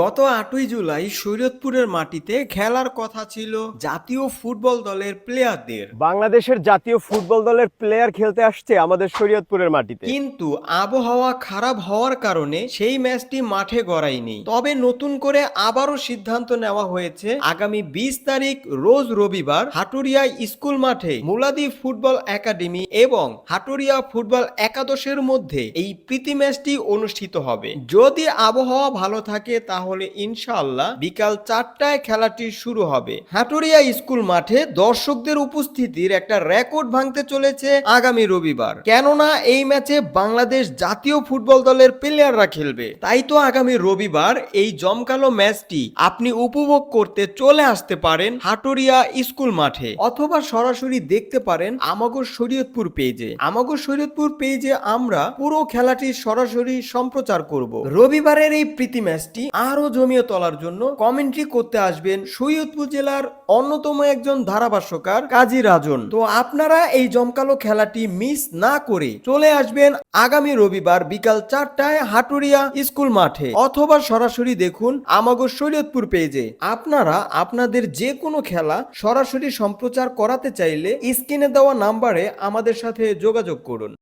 গত আটই জুলাই শরীয়তপুরের মাটিতে খেলার কথা ছিল জাতীয় ফুটবল দলের প্লেয়ারদের। বাংলাদেশের জাতীয় ফুটবল দলের প্লেয়ার খেলতে আসছে আমাদের শরীয়তপুরের মাটিতে। কিন্তু আবহাওয়া খারাপ হওয়ার কারণে সেই ম্যাচটি মাঠে গড়ায়নি। তবে নতুন করে আবারও সিদ্ধান্ত নেওয়া হয়েছে আগামী বিশ তারিখ রোজ রবিবার হাটুরিয়া স্কুল মাঠে মুলাদি ফুটবল একাডেমি এবং হাটুরিয়া ফুটবল একাদশের মধ্যে এই প্রীতি ম্যাচটি অনুষ্ঠিত হবে। যদি আবহাওয়া ভালো থাকে তাহলে ইনশাআল্লাহ বিকাল চারটায় খেলাটি শুরু হবে। হাটুরিয়া স্কুল মাঠে দর্শকদের উপস্থিতির একটা রেকর্ড ভাঙতে চলেছে আগামী রবিবার। কেননা এই ম্যাচে বাংলাদেশ জাতীয় ফুটবল দলের প্লেয়াররা খেলবে। তাই তো আগামী রবিবার এই জমকালো ম্যাচটি আপনি উপভোগ করতে চলে আসতে পারেন হাটুরিয়া স্কুল মাঠে। অথবা সরাসরি দেখতে পারেন আমাগো শরীয়তপুর পেজে। আমাগো শরীয়তপুর পেজে আমরা পুরো খেলাটি সরাসরি সম্প্রচার করব। রবিবারের এই প্রীতি ম্যাচটি আরও জমিয়ে তোলার জন্য কমেন্ট্রি করতে আসবেন সৈয়দপুর জেলার অন্যতম একজন ধারাভাষ্যকার কাজী রাজন। তো আপনারা এই জমকালো খেলাটি মিস না করে চলে আসবেন আগামী রবিবার বিকাল চারটায় হাটুরিয়া স্কুল মাঠে। অথবা সরাসরি দেখুন আমাগো শরীয়তপুর পেজে। আপনারা আপনাদের যে কোনো খেলা সরাসরি সম্প্রচার করাতে চাইলে স্ক্রিনে দেওয়া নাম্বারে আমাদের সাথে যোগাযোগ করুন।